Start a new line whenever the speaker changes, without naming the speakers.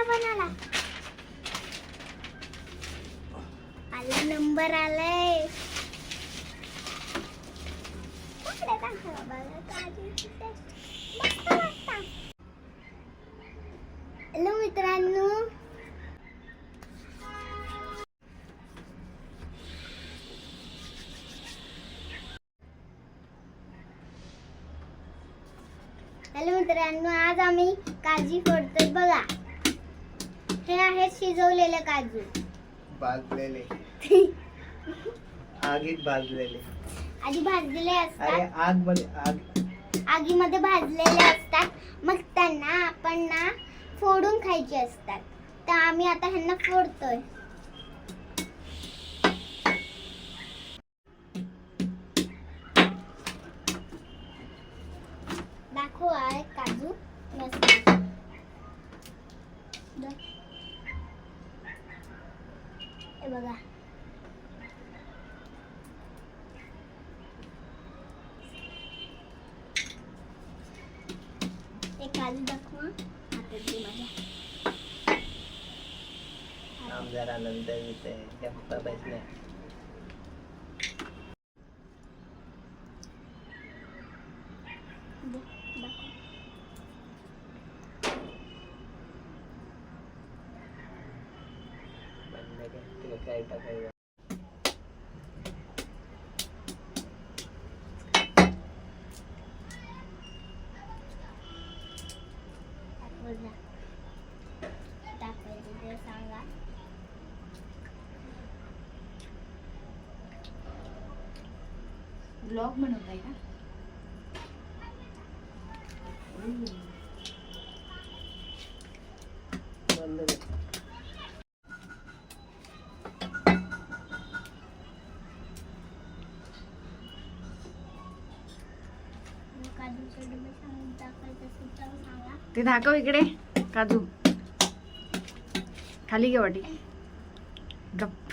आला पण आला आला नंबर आलाय हॅलो मित्रांनो. हॅलो मित्रांनो आज आम्ही काळजी फोडतोय बघा. हे आहेत शिजवलेले काजू.
भाजलेले. आगीत भाजलेले.
आधी भाजलेले
अरे
असतात.
आगमध्ये आग.
आगीमध्ये भाजलेले असतात. मग त्यांना आपण ना फोडून खायचे असतात. तर आम्ही आता ह्यांना फोडतोय. दाखव आहे काजू. मस्त द- हे बघा. ते काजू दाखवा हातात दे माझ्या.
आमदार आनंद येते गप्पा बसल्या
दाखव.
बंद कर तुला काय टाकायचं
दाखव जा. दाखवायचं ते सांगा
ब्लॉग बनवताय का
बंद
ते दाखव इकडे काजू. खाली घे वाटी. गप.